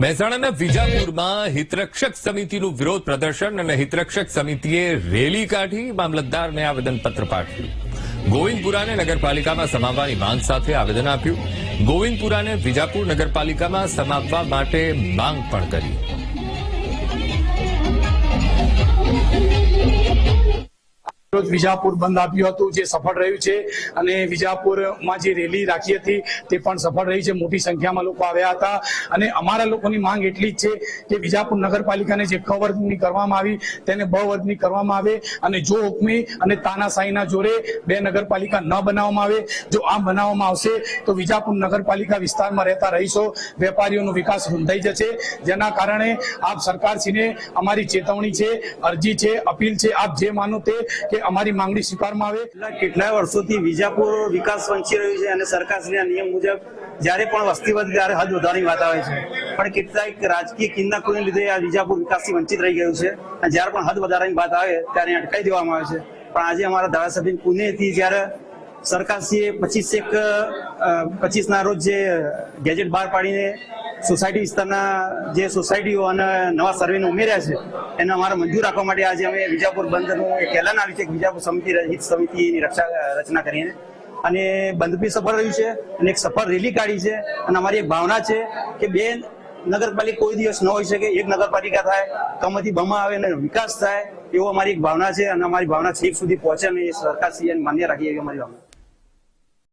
મહેસાણાના વિજાપુરમાં હિતરક્ષક સમિતિનું વિરોધ પ્રદર્શન અને હિતરક્ષક સમિતિએ રેલી કાઢી મામલતદારને આવેદનપત્ર પાઠવ્યું. ગોવિંદપુરાને નગરપાલિકામાં સમાવવાની માંગ સાથે આવેદન આપ્યું. ગોવિંદપુરાને વિજાપુર નગરપાલિકામાં સમાવવા માટે માંગ પણ કરી. વિજાપુર બંધ આપ્યું હતું, જે સફળ રહ્યું છે. અને વિજાપુરમાં જે રેલી રાખી હતી, તે પણ સફળ રહી છે. મોટી સંખ્યામાં લોકો આવ્યા હતા. અને અમારા લોકોની માંગ એટલી જ છે કે વિજાપુર નગરપાલિકાને જે ક વર્ગની કરવામાં આવી, તેને બ વર્ગની કરવામાં આવે. અને જો હુકમી અને તાનાશાહીના જોરે બે નગરપાલિકા ન બનાવવામાં આવે, જો આમ બનાવવામાં આવશે, તો વિજાપુર નગરપાલિકા વિસ્તારમાં રહેતા રહીશો, વેપારીઓનો વિકાસ રૂંધાઈ જશે. જેના કારણે આપ સરકારશ્રીને અમારી ચેતવણી છે, અરજી છે, અપીલ છે. આપ જે માનો તે કે અમારી માંગણી સ્વીકારવામાં આવે. કેટલાય વર્ષોથી વિજાપુર વિકાસ વંચી રહ્યું છે અને સરકારશ્રીના નિયમ મુજબ જ્યારે પણ વસ્તી વધે ત્યારે હદ વધારવાની વાત આવે છે. પણ કેટલાક રાજકીય કિન્નાકોને લીધે આ વિજાપુર વિકાસથી વંચિત રહી ગયું છે. અને જ્યારે પણ હદ વધારવાની વાત આવે ત્યારે અટકાવી દેવામાં આવે છે. પણ આજે અમારા ધારાસભ્ય પુણેથી જ્યારે સરકારશ્રીએ પચીસ એક પચીસ ના રોજ જે ગેજેટ બહાર પાડીને સોસાયટી વિસ્તારના જે સોસાયટીઓ અને નવા સર્વેને ઉમેર્યા છે, એને અમારે મંજૂર રાખવા માટે આજે અમે વિજાપુર બંધનું એક એલાન આવ્યું છે કે વિજાપુર સમિતિ હિત સમિતિની રક્ષા, રચના કરીને. અને બંધ બી સફળ રહ્યું છે, અને એક સફળ રેલી કાઢી છે, અને અમારી એક ભાવના છે કે બે નગરપાલિકા કોઈ દિવસ ન હોઈ શકે, એક નગરપાલિકા થાય, કમથી બમા આવે અને વિકાસ થાય, એવો અમારી એક ભાવના છે, અને અમારી ભાવના છેક સુધી પહોંચે અને એ સરકાર માન્ય રાખી એવી અમારી ભાવના